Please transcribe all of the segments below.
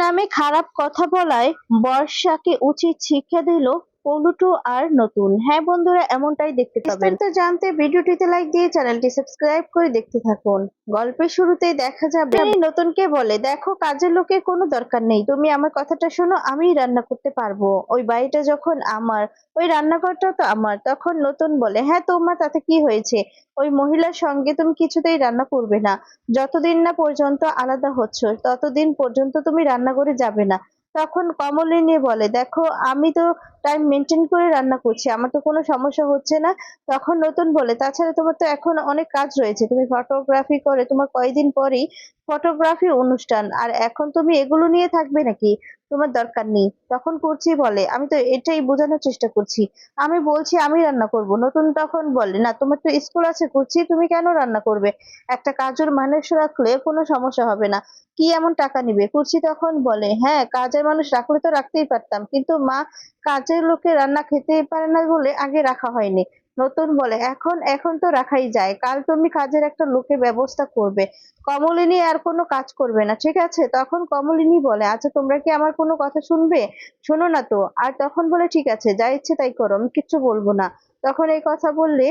নামে খারাপ কথা বলায় বর্ষাকে উচিত শিক্ষা দিল পলুটু আর নতুন। হ্যাঁ বন্ধুরা এমনটাই দেখতে পাবেন। তো জানতে ভিডিওটিতে লাইক দিয়ে চ্যানেলটি সাবস্ক্রাইব করে দেখতে থাকুন। গল্পের শুরুতেই দেখা যাবে। নতুনকে বলে দেখো কাজের লোকের কোনো দরকার নেই। তুমি আমার কথাটা শোনো আমিই রান্না করতে পারব। ওই বাড়িটা যখন আমার ওই রান্নাঘরটা তো আমার তখন নতুন বলে হ্যাঁ তোমার তাতে কি হয়েছে? ওই মহিলার সঙ্গে তুমি কিছুতেই রান্না করবে না। যতদিন না পর্যন্ত আলাদা হচ্ছ ততদিন পর্যন্ত তুমি রান্নাঘরে যাবে না। তখন কমলিনী বলে, দেখো, আমি তো টাইম মেনটেন করে রান্না করছি, আমার তো কোনো সমস্যা হচ্ছে না। তখন নতুন বলে, তাছাড়া তোমার তো এখন অনেক কাজ রয়েছে, তুমি ফটোগ্রাফি করে তোমার কয়েকদিন পরেই ফটোগ্রাফি অনুষ্ঠান, আর এখন তুমি এগুলো নিয়ে থাকবে নাকি? তোমার দরকার নেই। তখন করছি বলে, আমি তো এটাই বোঝানোর চেষ্টা করছি। আমি বলছি, আমি রান্না করব। নতুন তখন বলে, না, তোমার তো স্কুল আছে করছি তুমি কেন রান্না করবে? একটা কাজের মানুষ রাখলে কোনো সমস্যা হবে না। কি এমন টাকা নিবে? কুর্সি তখন বলে হ্যাঁ কাজের মানুষ রাখলে তো রাখতেই পারতাম। কিন্তু মা কাজের লোকে রান্না খেতে পারে না বলে আগে রাখা হয়নি। নতুন বলে, এখন এখন তো রাখাই যায়। কাল তুমি কাজের একটা লোকের ব্যবস্থা করবে। কমলিনী আর কোনো কাজ করবে না, ঠিক আছে? তখন কমলিনী বলে আচ্ছা তোমরা কি আমার কোনো কথা শুনবে? শোনো না তো। আর তখন বলে, ঠিক আছে, যা ইচ্ছে তাই করো, আমি কিচ্ছু বলব না। তখন এই কথা বললে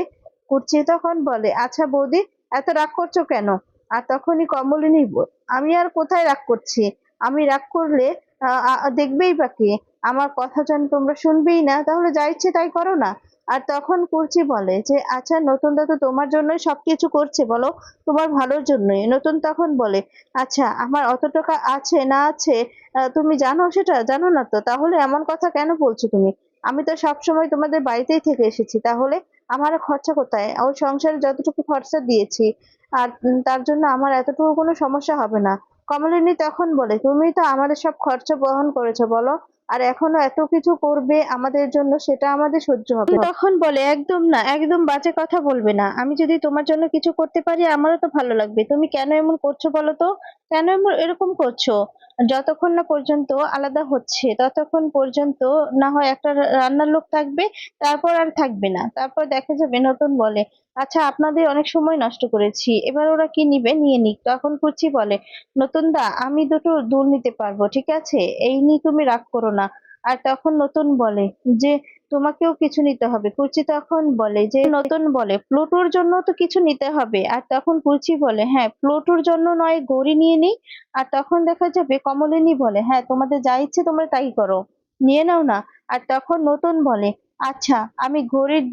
কুর্চি, তখন বলে আচ্ছা বৌদি, এত রাগ করছ কেন? আর তখনই কমলিনী আমি আর কোথায় রাগ করছি? আমি রাগ করলে দেখবেই বাকি আমার কথা যেন তোমরা শুনবেই না, তাহলে যা ইচ্ছে তাই করো না। আর তখন কুর্চি বলে যে আচ্ছা নতুন দা তো তোমার জন্যই সবকিছু করছে, বলো, তোমার ভালোর জন্যই। নতুন তখন বলে আচ্ছা আমার অত টাকা আছে, না আছে তুমি জানো সেটা? জানো না তো? তাহলে এমন কথা কেন বলছো তুমি? আমি তো সবসময় তোমাদের বাড়িতেই থেকে এসেছি। তাহলে আমার খরচা কোথায়? ওই সংসারে যতটুকু খরচা দিয়েছি, আর তার জন্য আমার এতটুকু কোনো সমস্যা হবে না। কমলিনী তখন বলে, তুমি তো আমাদের সব খরচা বহন করেছ, বলো। আর এখনও এত কিছু করবে আমাদের জন্য, সেটা আমাদের সহ্য হবে। তখন বলে, একদম না, একদম বাজে কথা বলবে না। আমি যদি তোমার জন্য কিছু করতে পারি, আমারও তো ভালো লাগবে। তুমি কেন এমন করছ বলো তো? কেন এমন, এরকম করছ? যতক্ষণ না পর্যন্ত আলাদা হচ্ছে, ততক্ষণ পর্যন্ত না হয় একটা রান্নার লোক থাকবে, তারপর আর থাকবে না। তারপর দেখা যাবে নতুন বলে আচ্ছা আপনাদের অনেক সময় নষ্ট করেছি, এবার ওরা কি নিবে? নিয়ে নিক। তখন কুচি বলে, নতুন দা, আমি দুটো দুল নিতে পারব, ঠিক আছে? এই নিয়ে তুমি রাগ করো না। আর তখন নতুন বলে যে তোমাকেও কিছু নিতে হবে। কুচি তখন বলে যে, নতুন বলে, প্লুটোর জন্য তো কিছু নিতে হবে। আর তখন কুচি বলে হ্যাঁ প্লুটোর জন্য নয় গড়ি নিয়ে নিই। আর তখন দেখা যাবে কমলিনী বলে হ্যাঁ তোমাদের যা ইচ্ছে তোমরা তাই করো, নিয়ে নাও না। আর তখন নতুন বলে আচ্ছা আমি ঘড়ির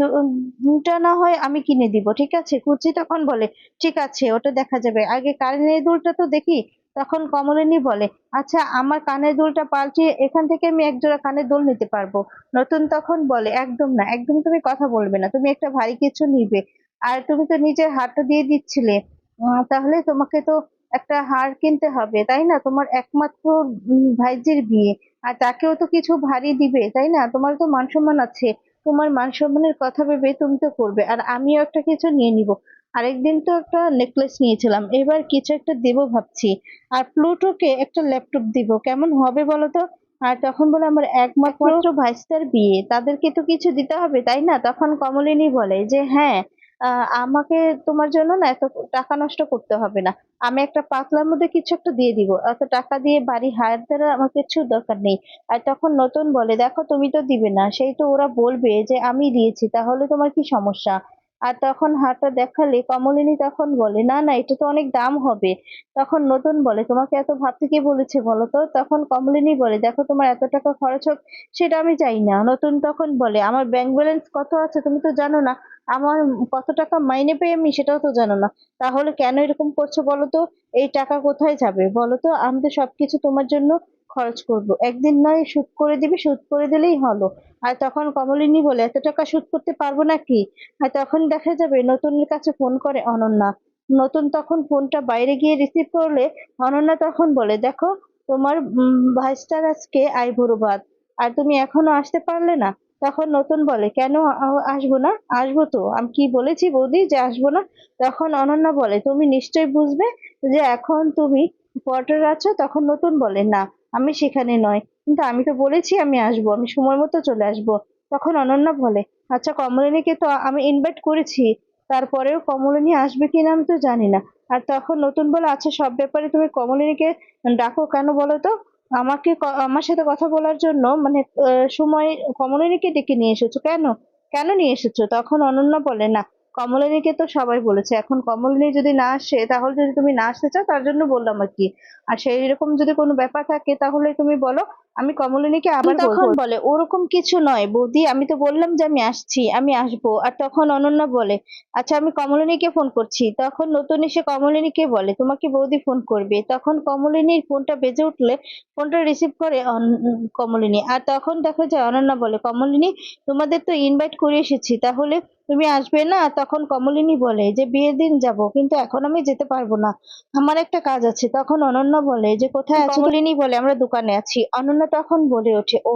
দুটা না হয় আমি কিনে দিব, ঠিক আছে? কুচি তখন বলে, ঠিক আছে, ওটা দেখা যাবে। আগে কানের দুলটা তো দেখি তখন কমলিনী বলে আচ্ছা আমার কানের দুলটা পাল্টিয়ে এখান থেকে আমি একজোড়া কানের দুল নিতে পারব? নতুন তখন বলে, একদম না, একদম তুমি কথা বলবে না, তুমি একটা ভারী কিছু নিবে। আর তুমি তো নিজের হাতটা দিয়ে দিচ্ছিলে। তাহলে তোমাকে তো একটা হার কিনতে হবে, তাই না? তোমার একমাত্র ভাইজির বিয়ে। আর তাকেও তো কিছু ভারী দিবে, তাই না? তোমার তো মান সম্মান আছে। তোমার মান সম্মানের কথা ভেবে তুমি তো করবে। আর আমিও একটা কিছু নিয়ে নিব। আরেকদিন তো একটা নেকলেস নিয়েছিলাম। এবার কিছু একটা দেবো ভাবছি। আর প্লুটোকে একটা ল্যাপটপ দিব। কেমন হবে বলো তো আর তখন বলে আমার একমাত্র ভাইস্তার বিয়ে। তাদেরকে তো কিছু দিতে হবে তাই না? তখন কমলিনী বলে যে হ্যাঁ আমাকে তোমার জন্য না এত টাকা নষ্ট করতে হবে না। আমি একটা পাতলার মধ্যে কিছু একটা দিয়ে দিব। এত টাকা দিয়ে বাড়ি হায়ার দেওয়ার আমার কিছু দরকার নেই। আর তখন নতুন বলে দেখো তুমি তো দিবে না। সেই তো ওরা বলবে যে আমি দিয়েছি তাহলে তোমার কি সমস্যা? আর তখন হারটা দেখালে কমলিনী তখন বলে, না না, এটা তো অনেক দাম হবে। তখন নতুন বলে, তোমাকে এত ভাবতে কে বলেছে বলো তো? তখন কমলিনী বলে, দেখো, তোমার এত টাকা খরচ হোক, সেটা আমি চাই না। নতুন তখন বলে, আমার ব্যাংক ব্যালেন্স কত আছে তুমি তো জানো না। আমার কত টাকা মাইনে পেয়ে আমি সেটাও তো জানো না। তাহলে কেন এরকম করছ বলো তো? এই টাকা কোথায় যাবে? বলো তো, আমি তো সবকিছু তোমার জন্য খরচ করব। একদিন নয়, সুদ করে দিবি, সুদ করে দিলেই হলো। আর তখন কমলিনী বলে, এত টাকা সুদ করতে পারব নাকি? আর তখন দেখা যাবে, নতুনের কাছে ফোন করে অনন্যা। নতুন তখন ফোনটা বাইরে গিয়ে রিসিভ করলে, অনন্যা তখন বলে, দেখো, তোমার ভাইস্টার আজকে ভাত আর তুমি এখনও আসতে পারলে না? তখন নতুন বলে, কেন আসব না? আসব তো। আমি কি বলেছি বৌদি যে আসব না? তখন অনন্যা বলে, তুমি নিশ্চয়ই বুঝবে যে এখন তুমি কোয়ার্টার আছো? তখন নতুন বলে, না আমি সেখানে নয়। কিন্তু আমি তো বলেছি আমি আসব, আমি সময় মতো চলে আসব। তখন অনন্যা বলে আচ্ছা কমলিনীকে তো আমি ইনভাইট করেছি, তারপরেও কমলিনী আসবে কিনা আমি তো জানি না। আর তখন নতুন বলে আচ্ছা সব ব্যাপারে তুমি কমলিনীকে ডাকো কেন বলো তো? আমাকে আমার সাথে কথা বলার জন্য মানে সময় কমলিনীকে ডেকে নিয়ে এসেছ কেন? কেন নিয়ে এসেছ? তখন অনন্যা বলে, না, কমলিনীকে তো সবাই বলেছে। এখন কমলিনী যদি না আসে, তাহলে যদি তুমি না আসতে চাও, তার জন্য বললাম আর কি। আর সেই রকম যদি কোনো ব্যাপার থাকে, তাহলে তুমি বলো, আমি কমলিনীকে আবার তখন বলে, ওরকম কিছু নয়, বৌদি, আমি তো বললাম যে আমি আসছি, আমি আসব। আর তখন অনন্যা বলে আচ্ছা আমি কমলিনীকে ফোন করছি। তখন নতুন এসে কমলিনীকে বলে, তোমাকে বৌদি ফোন করবে। তখন কমলিনীর ফোনটা বেজে উঠলে ফোনটা রিসিভ করে কমলিনী। আর তখন দেখো যে অনন্যা বলে, কমলিনী, তোমাদের তো ইনভাইট করে এসেছি, তাহলে তুমি আসবে না? তখন কমলিনী বলে, যে বিয়ের দিন যাব, কিন্তু এখন আমি যেতে পারব না। আমার একটা কাজ আছে। তখন অনন্যা বলে যে কোথায় আছো কমলিনী বলে আমরা দোকানে আছি। অনন্যা তখন বলে ওঠে ও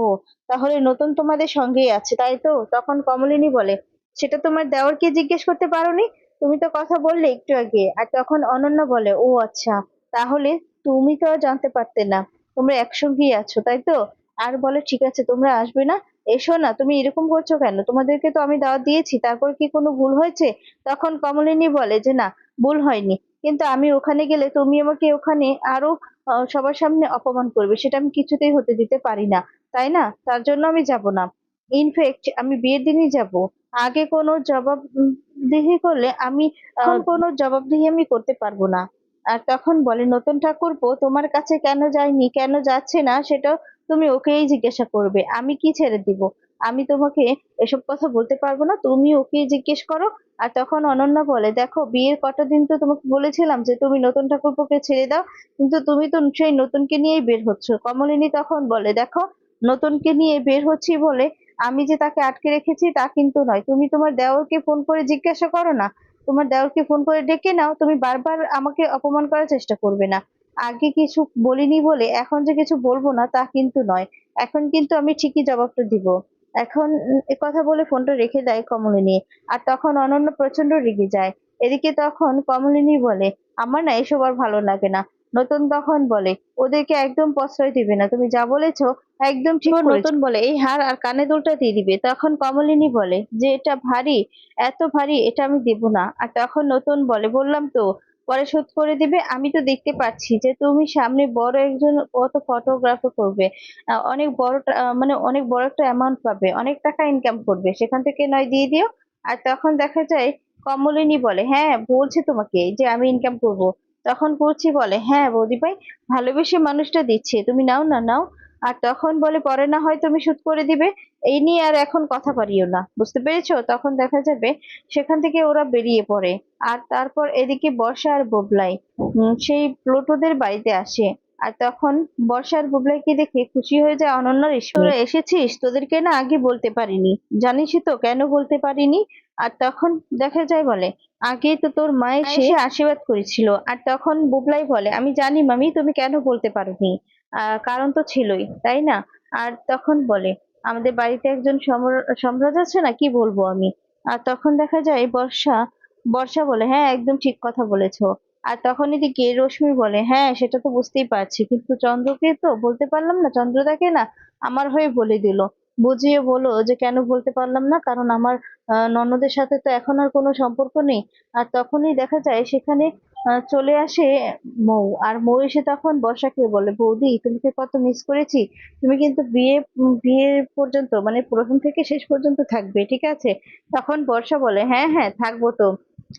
তাহলে নতুন তোমাদের সঙ্গেই আছে তাই তো? তখন কমলিনী বলে সেটা তোমার দেওরকে জিজ্ঞেস করতে পারোনি? তুমি তো কথা বললে একটু আগে। আর তখন অনন্যা বলে ও আচ্ছা তাহলে তুমি তো জানতে পারতে না তোমরা একসঙ্গেই আছো তাই তো? আর বলে ঠিক আছে তোমরা আসবে না এসো না তুমি এরকম করছ কেন? তোমাদেরকে তো আমি দাওয়াত দিয়েছি তারপর কি কোনো ভুল হয়েছে? তখন কমলিনী বলে যে না ভুল হয়নি কিন্তু আমি ওখানে গেলে তুমি আমাকে ওখানে আরও সবার সামনে অপমান করবে সেটা আমি কিছুতেই হতে দিতে পারি না তাই না? তার জন্য আমি যাব না। ইনফ্যাক্ট আমি বিয়ের দিনই যাব। আগে কোনো জবাবদিহি করলে আমি কোনো জবাবদিহি আমি করতে পারব না। আর তখন বলে নতুন ঠাকুরপো তোমার কাছে কেন যায়নি? কেন যাচ্ছে না? সেটা তুমি ওকেই জিজ্ঞাসা করবে আমি কি ছেড়ে দিব? আমি তোমাকে এসব কথা বলতে পারব না। তুমি ওকেই জিজ্ঞেস করো, আর তখন অনন্যা বলে, দেখো, বিয়ের কটা দিন তো তোমাকে বলেছিলাম যে তুমি নতুন ঠাকুরপোকে ছেড়ে দাও, কিন্তু তুমি তো সেই নতুনকে নিয়েই বের হচ্ছ। কমলিনী তখন বলে, দেখো, নতুনকে নিয়ে বের হচ্ছি বলে আমি যে তাকে আটকে রেখেছি তা কিন্তু নয়। তুমি তোমার দেওরকে ফোন করে জিজ্ঞাসা করো না। তোমার দেওরকে ফোন করে ডেকে নাও, তুমি বারবার আমাকে অপমান করার চেষ্টা করবে না। আগে কিছু বলিনি বলে এখন যে কিছু বলব না তা কিন্তু নয়। এখন কিন্তু আমি ঠিকই জবাবটা দিব। এখন এ কথা বলে ফোনটা রেখে দেয় কমলিনী। আর তখন অনন্য প্রচণ্ড রেগে যায়। এদিকে তখন কমলিনী বলে আমার না এসব আর ভালো লাগে না। নতুন তখন বলে ওদেরকে একদম প্রশ্রয় দিবে না। তুমি যা বলেছ একদম ঠিক নতুন বলে এই হার আর কানে দুলটা দিয়ে দিবে। তখন কমলিনী বলে যে এটা ভারী এত ভারী এটা আমি দেব না। আর তখন নতুন বলে বললাম তো পরে শোধ করে দিবে। আমি তো দেখতে পাচ্ছি যে তুমি সামনে বড় একজন কত ফটোগ্রাফি করবে। অনেক বড় মানে অনেক বড় একটা অ্যামাউন্ট পাবে। অনেক টাকা ইনকাম করবে। সেখান থেকে নয় দিয়ে দিও। আর তখন দেখা যায় কমলিনী বলে হ্যাঁ বলছে তোমাকে যে আমি ইনকাম করব। তখন করছি বলে হ্যাঁ বৌদি ভাই, ভালোবেসে মানুষটা দিচ্ছে। তুমি নাও না, নাও। আর তখন বলে পরে না হয় তুমি শুট করে দিবে। এই নিয়ে আর এখন কথা পারিও না। বুঝতে পেরেছ? তখন দেখা যাবে সেখান থেকে ওরা বেরিয়ে পড়ে। আর তারপর এদিকে বর্ষা আর বুবলাই সেই প্লুটোদের বাড়িতে আসে। আর তখন বর্ষা আর বুবলাইকে দেখে খুশি হয়ে যায় অনন্য রেশমি তোরা এসেছিস? তোদেরকে না আগে বলতে পারিনি। জানিসই তো কেন বলতে পারিনি? আর তখন দেখা যায় বলে আগে তো তোর মা এসে আশীর্বাদ করেছিল। আর তখন বুবলাই বলে আমি জানি মামি তুমি কেন বলতে পারোনি? কারণ তো ছিলই, তাই না? আর তখন বলে, আমাদের বাড়িতে একজন সম্র- সম্রাজ আছে না? কি বলব আমি? আর তখন দেখা যায় বর্ষা বর্ষা বলে হ্যাঁ একদম ঠিক কথা বলেছ। আর তখন এদিকে রশ্মি বলে হ্যাঁ সেটা তো বুঝতেই পারছি, কিন্তু চন্দ্রকে তো বলতে পারলাম না, চন্দ্রদাকে না? আমার হয়ে বলে দিল, বুঝিয়ে বলো যে, কেন বলতে পারলাম না? কারণ আমার ননদের সাথে তো এখন আর কোনো সম্পর্ক নেই। আর তখনই দেখা যায় সেখানে চলে আসে মৌ। আর মৌ এসে তখন বর্ষাকে বলে, বৌদি তোমাকে কত মিস করেছি। তুমি কিন্তু বিয়ে বিয়ে পর্যন্ত মানে প্রথম থেকে শেষ পর্যন্ত থাকবে, ঠিক আছে? তখন বর্ষা বলে হ্যাঁ হ্যাঁ থাকব তো।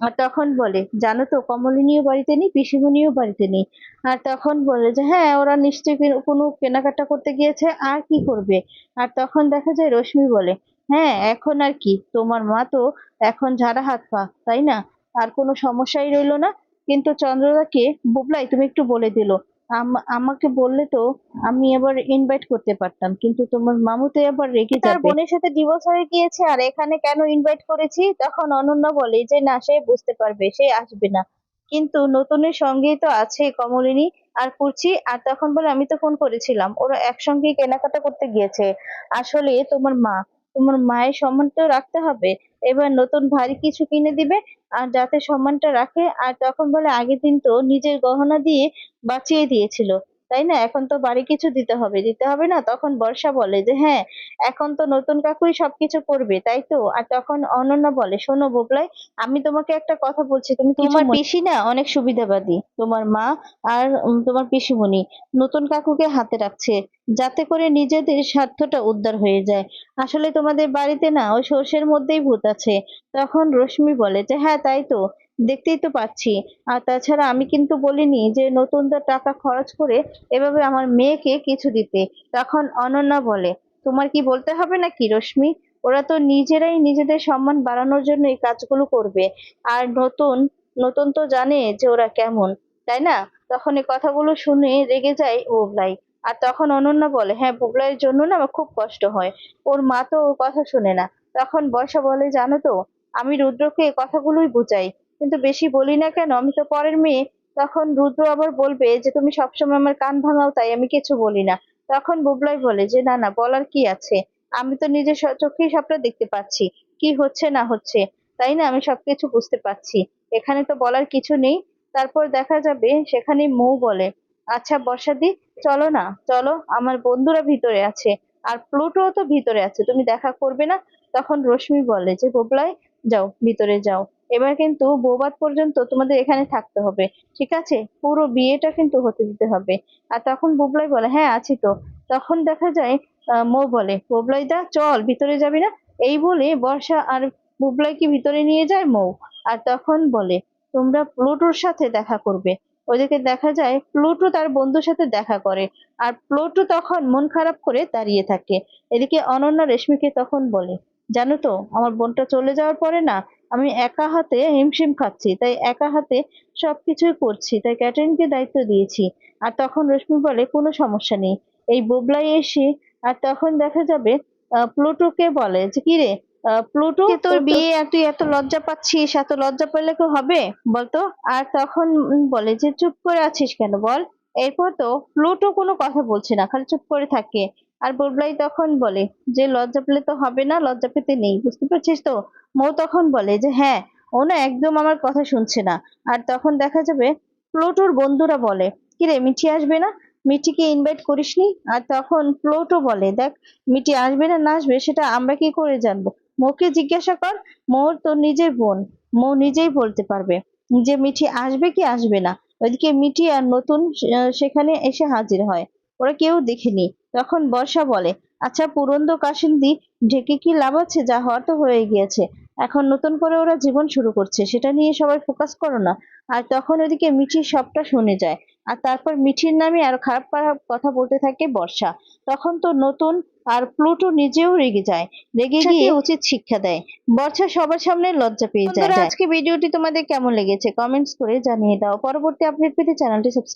আর তখন বলে, জানো তো, কমলিনীও বাড়িতে নেই, পিসিমণিও বাড়িতে নেই। আর তখন বলে যে হ্যাঁ ওরা নিশ্চয়ই কোনো কেনাকাটা করতে গিয়েছে, আর কি করবে? আর তখন দেখা যায় রশ্মি বলে হ্যাঁ এখন আর কি, তোমার মা তো এখন ঝাড়া হাত পা, তাই না? আর কোনো সমস্যাই রইল না? কিন্তু চন্দ্রদাকে বুবলাই তুমি একটু বলে দিলো। আম- আমাকে বললে তো আমি এবার ইনভাইট করতে পারতাম কিন্তু তোমার মামু তো এবার রেগে তার বোনের সাথে ডিভোর্স হয়ে গিয়েছে আর এখানে কেন ইনভাইট করেছি? তখন অনন্যা বলে যে না সে বুঝতে পারবে সে আসবে না। কিন্তু নতুনের সঙ্গেই তো আছে কমলিনী আর কুর্চি আর তখন বলে আমি তো ফোন করেছিলাম ওরা একসঙ্গে কেনাকাটা করতে গিয়েছে। আসলে তোমার মা তোমার মায়ের সম্মান তো রাখতে হবে এবার নতুন ভারী কিছু কিনে দিবে, আর যাতে সম্মানটা রাখে, আর তখন বলে আগের দিন তো নিজের গহনা দিয়ে বাঁচিয়ে দিয়েছিল। তাই না? এখন তো বাড়ি কিছু দিতে হবে। দিতে হবে না তখন বর্ষা বলে যে হ্যাঁ এখন তো নতুন কাকুই সবকিছু করবে তাই তো? আর তখন অনন্যা বলে শোনো বুবলাই আমি তোমাকে একটা কথা বলছি তুমি তোমার পিসি না অনেক সুবিধাবাদী। তোমার মা আর তোমার পিসিমণি নতুন কাকুকে হাতে রাখছে যাতে করে নিজেদের স্বার্থটা উদ্ধার হয়ে যায়। আসলে তোমাদের বাড়িতে না ওই সর্ষের মধ্যেই ভূত আছে। তখন রশ্মি বলে যে হ্যাঁ তাই তো। দেখতেই তো পাচ্ছি। আর তাছাড়া আমি কিন্তু বলিনি যে নতুনদের টাকা খরচ করে এভাবে আমার মেয়েকে কিছু দিতে। তখন অনন্যা বলে, তোমার কি বলতে হবে নাকি রশ্মি? ওরা তো নিজেরাই নিজেদের সম্মান বাড়ানোর জন্য এই কাজগুলো করবে। আর নতুন নতুন তো জানে যে ওরা কেমন, তাই না? তখন এই কথাগুলো শুনে রেগে যায় বুবলাই। আর তখন অনন্যা বলে হ্যাঁ বুবলাইয়ের জন্য না আমার খুব কষ্ট হয়। ওর মা তো ওর কথা শুনে না। তখন বর্ষা বলে, জানো তো, আমি রুদ্রকে কথাগুলোই বুঝাই। কিন্তু বেশি বলি না কেন, আমি তো পরের মেয়ে। তখন রুদ্র আবার বলবে যে, তুমি সবসময় আমার কান ভাঙাও, তাই আমি কিছু বলি না। তখন বুবলাই বলে যে, না না, বলার কি আছে? আমি তো নিজের চোখেই সবটা দেখতে পাচ্ছি। কি হচ্ছে, না হচ্ছে? তাই না, আমি সবকিছু বুঝতে পারছি। এখানে তো বলার কিছু নেই। তারপর দেখা যাবে সেখানে মৌ বলে আচ্ছা বর্ষাদি, চলো না, চলো, আমার বন্ধুরা ভিতরে আছে। আর প্লুটো তো ভিতরে আছে, তুমি দেখা করবে না? তখন রশ্মি বলে যে বুবলাই যাও, ভিতরে যাও। এবার কিন্তু বৌবাদ পর্যন্ত তোমাদের এখানে থাকতে হবে, ঠিক আছে? পুরো বিয়েটা কিন্তু হতে দিতে হবে। আর তখন বুবলাই বলে হ্যাঁ আছি তো। তখন দেখা যায় মৌ বলে, বুবলাই দা, চল, ভিতরে যাবি না? এই বলে বর্ষা আর বুবলাইকে ভিতরে নিয়ে যায় মৌ। আর তখন বলে, তোমরা প্লুটোর সাথে দেখা করবে। ওদেরকে দেখা যায়, প্লুটো তার বন্ধুর সাথে দেখা করে। আর প্লুটো তখন মন খারাপ করে দাঁড়িয়ে থাকে। এদিকে অনন্যা রেশমিকে তখন বলে জানো তো আমার বোনটা চলে যাওয়ার পরে না আমি একা হাতে হিমশিম খাচ্ছি তাই একা হাতে সবকিছুই করছি তাই ক্যাটারিংকে দায়িত্ব দিয়েছি। আর তখন রশ্মি বলে কোনো সমস্যা নেই। এই বোবলাই এসে আর তখন দেখা যাবে প্লুটোকে বলে যে কি রে প্লুটো তোর বিয়ে? আর তুই এত লজ্জা পাচ্ছিস এত লজ্জা পেলে কি হবে? বলতো আর তখন বলে যে চুপ করে আছিস কেন বল? এরপর তো প্লুটো কোনো কথা বলছে না খালি চুপ করে থাকে। আর বুবলাই তখন বলে, যে লজ্জা পেলে তো হবে না, লজ্জা পেতে নেই, বুঝতে পারছিস তো? মৌ তখন বলে, যে হ্যাঁ ও না একদম আমার কথা শুনছে না। আর তখন দেখা যাবে প্লোটোর বন্ধুরা বলে কিরে মিঠি আসবে না? মিঠিকে ইনভাইট করিসনি? আর তখন প্লোটো বলে, দেখ, মিঠি আসবে না না আসবে, সেটা আমরা কি করে জানব? মৌকে জিজ্ঞাসা কর, মৌর তোর নিজের বোন। মৌ নিজেই বলতে পারবে যে, মিঠি আসবে কি আসবে না? ওইদিকে মিঠি আর নতুন সেখানে এসে হাজির হয়। ওরা কেউ দেখেনি। তখন বর্ষা বলে আচ্ছা পুরন্দ কাশিন্দি ঢেকে কি লাভ আছে? যা হওয়ার তো হয়ে গিয়েছে। এখন নতুন করে ওরা জীবন শুরু করছে সেটা নিয়ে সবাই ফোকাস করো না। আর তখন ওদিকে মিঠি সবটা শুনে যায়। আর তারপর মিঠির নামে আর খারাপ খারাপ কথা বলতে থাকে বর্ষা। তখন তো নতুন আর প্লুটো নিজেও রেগে যায়। রেগে গিয়ে উচিত শিক্ষা দেয়। বর্ষা সবার সামনে লজ্জা পেয়ে যায়। আজকে ভিডিওটি তোমাদের কেমন লেগেছে? কমেন্টস করে জানিয়ে দাও। পরবর্তী আপডেট পেতে চ্যানেলটি সাবস্ক্রাইব